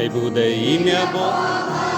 хай буде ім'я Бога.